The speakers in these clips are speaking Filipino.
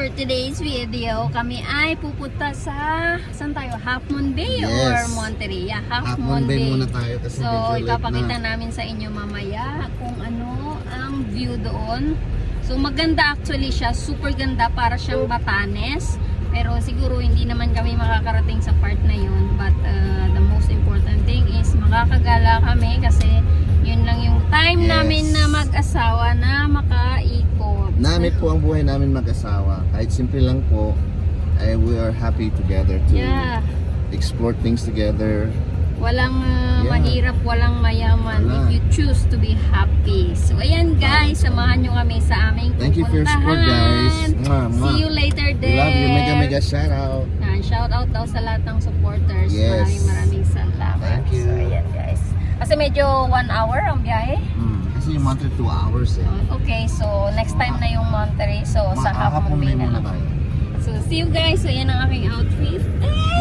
for today's video, kami ay pupunta sa, saan tayo? Half Moon Bay Yes. or Monterey? Yeah, Half, Half Moon Bay muna tayo kasi So, ipapakita na. namin sa inyo mamaya kung ano ang view doon. So, maganda actually siya. Super ganda para siyang Batanes. Pero siguro hindi naman kami makakarating sa part na yun. But uh, the most important thing is makakagala kami kasi yun lang yung time Yes. namin na mag-asawa na makaikot. Namin po ang buhay namin mag-asawa. Kahit simple lang po, eh, we are happy together to Yeah. explore things together. Walang uh, Yeah. mahirap, walang mayaman Wala. if you choose to be happy. So ayan guys, samahan nyo kami sa aming Thank you for your support, guys. Mwah, mwah. See you later We there. love you. Mega, mega shout out. Yan, shout out daw sa lahat ng supporters. Yes. Maraming maraming salamat. Thank you. So ayan guys. Kasi medyo one hour ang biyahe. Hmm. Kasi yung monthly 2 hours eh. Okay, so next time na yung Monterey. So sa Half Moon Bay na lang. tayo. So see you guys. So yan ang aking outfit.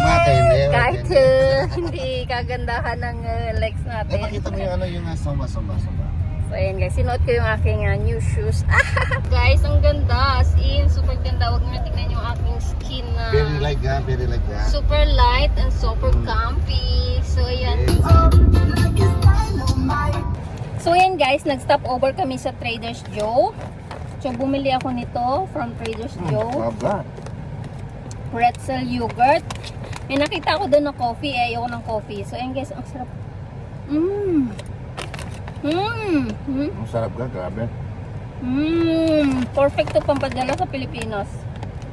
Mata, hindi. Kahit uh, hindi kagandahan ng uh, legs Eh, natin. pakita mo yung ano yung uh, samba, samba, samba. So ayan guys, sinuot ko yung aking uh, new shoes. guys, ang ganda. As in, super ganda. Huwag niyo tignan yung aking skin na Very like that, very like that. super light and super comfy. So ayan. Yes. Ayan guys, nag-stop over kami sa Trader's Joe. So bumili ako nito from Trader's Hmm, Joe. Sobra. Pretzel yogurt. May nakita ako doon na coffee. Eh, ayoko ng coffee. So ayan guys, ang sarap. Mmm. Mmm. Mmm. Ang sarap ka, grabe. Mmm, perfect to pampadala sa Pilipinas.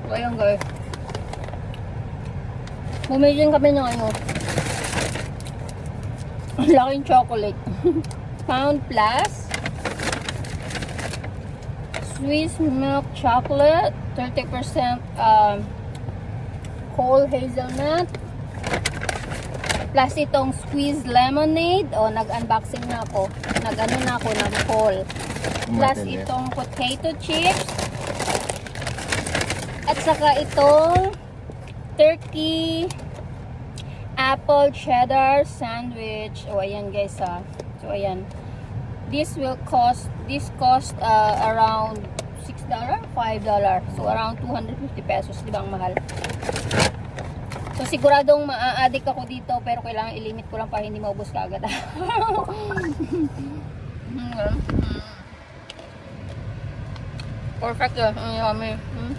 So, ayun guys. Bumili din kami ng ano. Laking chocolate. Pound plus. Swiss milk chocolate. 30% um, whole hazelnut. Plus itong squeezed lemonade. O, nag-unboxing na ako. Nag-ano na ako, nag-whole. Plus Matindi. itong potato chips. At saka itong turkey apple cheddar sandwich. O ayan guys ha. So ayan. This will cost this cost uh, around $6, $5. So around 250 pesos, di ba ang mahal? So siguradong maa-addict ako dito pero kailangan ilimit ko lang para hindi maubos kaagad. Mm. Perfect yun. Ang yummy. Mm.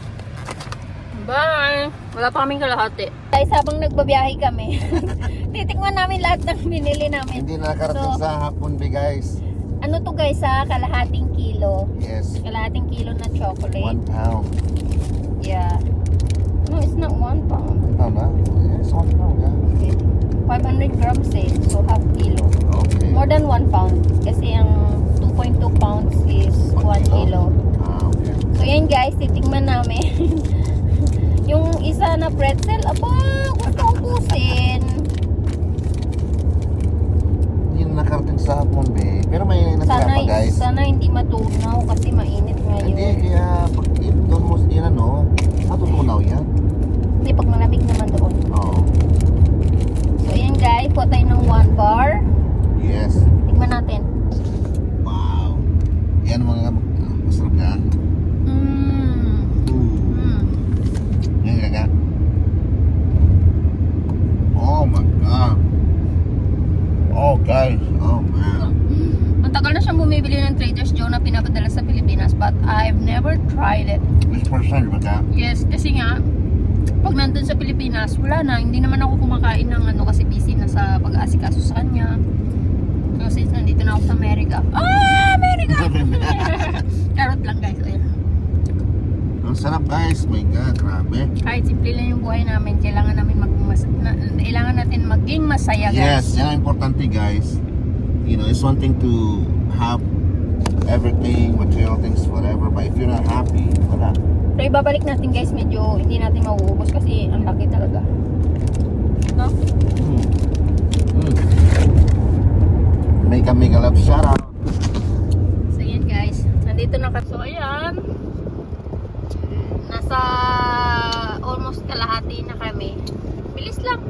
Bye! Wala pa kaming kalahati. Guys, habang nagbabiyahe kami, titikman namin lahat ng binili namin. Hindi na nakarating So- sa hapon be guys. Ano to guys ha? Kalahating kilo. Yes. Kalahating kilo na chocolate. One pound. Yeah. No, it's not one pound. Tama? Yes, one pound. Yeah. Okay. 500 grams eh. So half kilo. Okay. More than 1 pound. Kasi ang 2.2 pounds is 1 kilo. Ah, okay. So yan guys, titingnan namin. yung isa na pretzel, aba, gusto ubusin. Hindi na nakarating sa hapon be. Pero may natira Sana, pa guys. sana hindi matunaw kasi mainit Hindi, ngayon. kaya pag doon mo yun ano, matutunaw yan. Hindi, pag malamig naman doon. Oo. So yan guys, kuha tayo ng 1 bar. Yes. Tingnan natin. Wow. Yan mga masarap na. Mmm. Ooh. Mm. Yan gaga. Oh my god. Oh guys. Oh man. Ang tagal na siyang bumibili ng Trader's Joe na pinapadala sa Pilipinas but I've never tried it. This person ba ka? Yes, kasi nga, pag nandun sa Pilipinas, wala na. Hindi naman ako kumakain ng ano kasi busy na sa pag-aasikaso sa kanya. So since nandito na ako sa Amerika. Ah, Amerika! Charot lang guys. Ayun. Ang sarap guys. My god, grabe. Kahit simple lang yung buhay namin, kailangan namin mag na, kailangan natin maging masaya guys. Yes, yan ang importante guys. You know, it's one thing to have everything, material things, whatever. But if you're not happy, wala. Pero ibabalik natin guys, medyo hindi natin mauubos kasi ang laki talaga. No? Mm. Mm. Make a mega love shout out. So yan guys, nandito na kami. So ayan, nasa almost kalahati na kami. Bilis lang.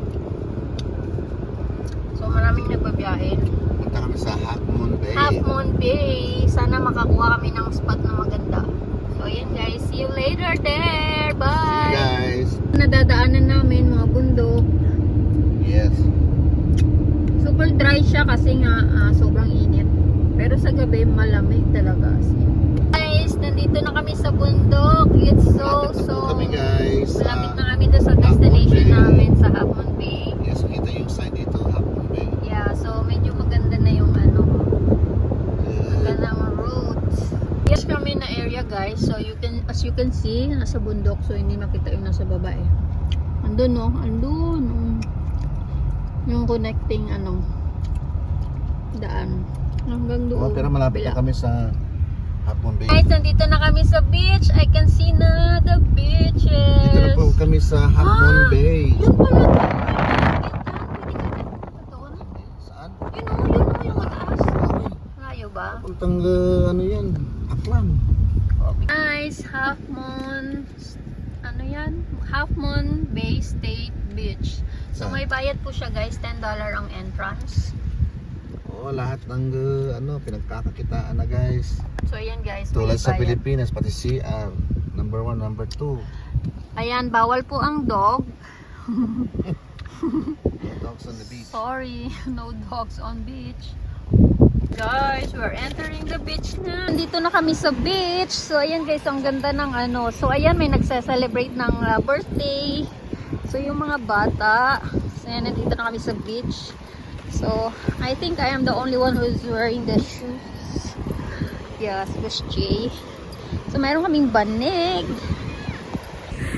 So, maraming nagbabiyahe. Punta kami sa Half Moon Bay. Half Moon Bay. Sana makakuha kami ng spot na maganda. So, ayan guys. See you later there. Bye. See you guys. Nadadaanan namin mga bundok. Yes. Super dry siya kasi nga uh, sobrang init. Pero sa gabi malamig talaga. Guys, nandito na kami sa bundok. So so kami guys. Malapit na kami doon sa destination Bay. namin sa Half Bay. yes, kita yung side dito, Hapon Bay. Yeah, so medyo maganda na yung ano, maganda ang roads. Yes kami na area guys. So you can as you can see, nasa bundok so hindi makita yung nasa baba eh. Andun no, andun. mm. Yung connecting ano daan hanggang doon. oh, pero malapit na kami sa Hapon Bay. Guys, nandito na kami sa beach. I can see na the beaches. Dito na po kami sa Hapon Ah! Bay. Yun pala. Saan? Yun o, yun o, yung mataas. Layo ba? Puntang uh, ano yan? Aklan. Guys, Half Moon, ano yan? Half Moon Bay State Beach. So Saan? may bayad po siya guys, $10 ang entrance. Oo, lahat ng uh, ano, pinagkakakitaan na guys. So ayan guys, Tulad sa bayad. Pilipinas, pati CR. Number one, number two. Ayan, bawal po ang dog. Dogs on the beach. Sorry, no dogs on beach. Guys, we're entering the beach na. Dito na kami sa beach. So, ayan guys, ang ganda ng ano. So, ayan, may nagse-celebrate ng uh, birthday. So, yung mga bata. So, ayan, nandito na kami sa beach. So, I think I am the only one who's wearing the shoes. Yes, Miss J. So, meron kaming banig.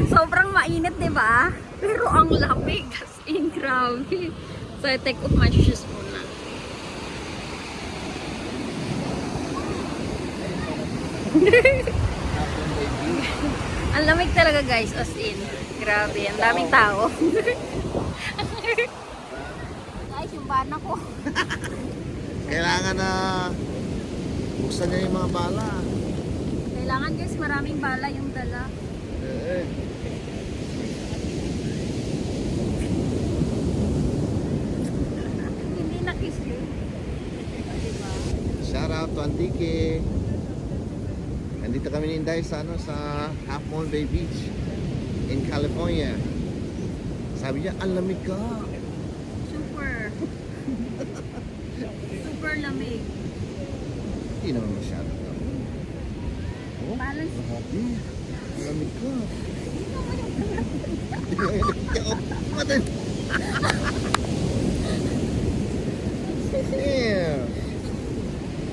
Sobrang mainit, di ba? Pero ang lamig. As in, grabe. So, I take off my shoes muna. ang lamig talaga, guys. As in. Grabe. Ang daming tao. guys, yung bana ko. Kailangan na buksan niya yung mga bala. Kailangan, guys, maraming bala yung dala. Eh, Hindi na-kiss yun. Diba? Shout out to Antique. Nandito kami ni Inday sa ano sa Half Moon Bay Beach in California. Sabi niya, ang lamig ka. Super. Lamig. Hindi naman masyado. Oh, Balance. grabe. Lamig ka. Matan. Damn.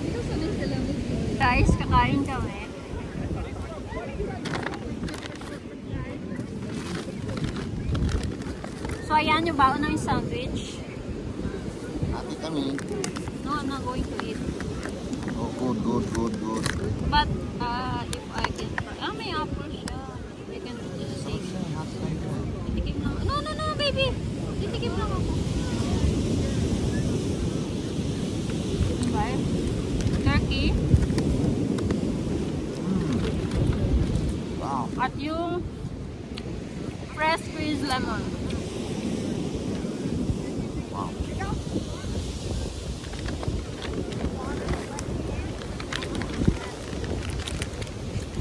Ito sanay sa lamig. Guys, kakain kami. So, ayan yung baon ng sandwich. Ate kami. I'm not going to eat. Oh, good, good, good, good. But, uh, if I can try. Ah, may apple siya. I can just say. Titikim lang. No, no, no, baby. Titikim lang ako. Okay. Turkey. Wow. At yung fresh squeezed lemon. Wow.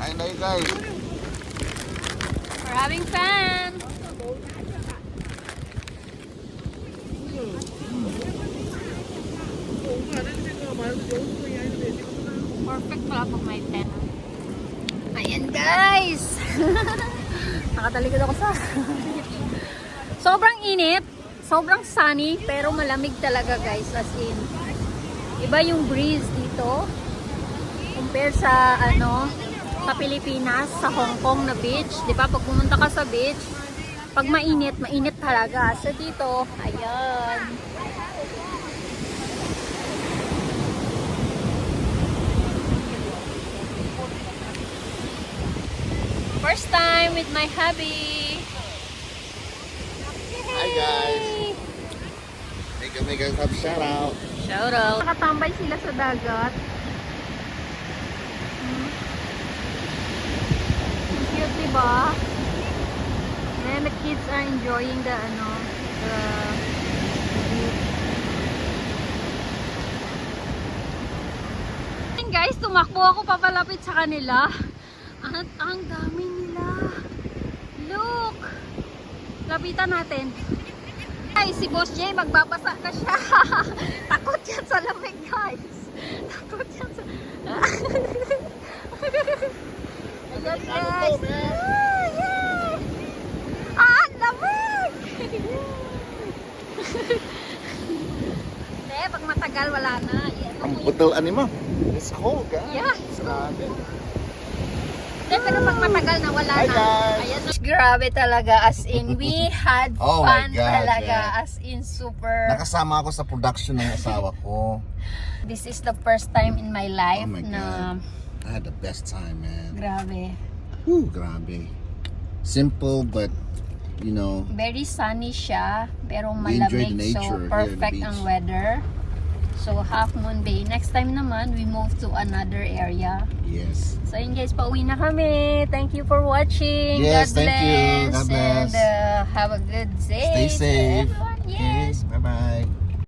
Kain tayo guys. We're having fun! Perfect pala pag may 10. Ayan guys! Nakatalikod ako sa... sobrang init, sobrang sunny, pero malamig talaga guys. As in, iba yung breeze dito. Compare sa ano, sa Pilipinas, sa Hong Kong na beach. Di ba pag pumunta ka sa beach, pag mainit, mainit talaga. So dito, ayan. First time with my hubby. Hi guys. Mega mega up shout out. Shout out. Nakatambay sila sa dagat. Hmm. Diba? And the kids are enjoying the, ano, the. And guys, tumakbo ako papalapit sa kanila. At ang dami nila. Look! Lapitan natin. Ay, si Boss J, magbabasa na siya. Takot yan sa lamig, guys. Takot yan sa... Ayan, guys. Yeah. Ah, ang lamig! Hindi, pag matagal, wala na. Yan, Ang yun? putol animo. It's cold, guys. Yeah. Grabe. Hindi, pero pag matagal na wala Hi, na. guys. Ayan. Grabe talaga. As in, we had Oh my fun God, talaga. yeah. As in, super. Nakasama ako sa production ng asawa ko. This is the first time in my life Oh my na I had the best time, man. grabe. Whew, grabe. Simple, but, you know, Very sunny siya, pero malamig. So, perfect ang weather. So, Half Moon Bay. Next time naman, we move to another area. yes. So, yun guys, pauwi na kami. Thank you for watching. Yes, God thank you. bless. God bless. And uh, have a good day. Stay safe. everyone. Yes. Okay, bye-bye.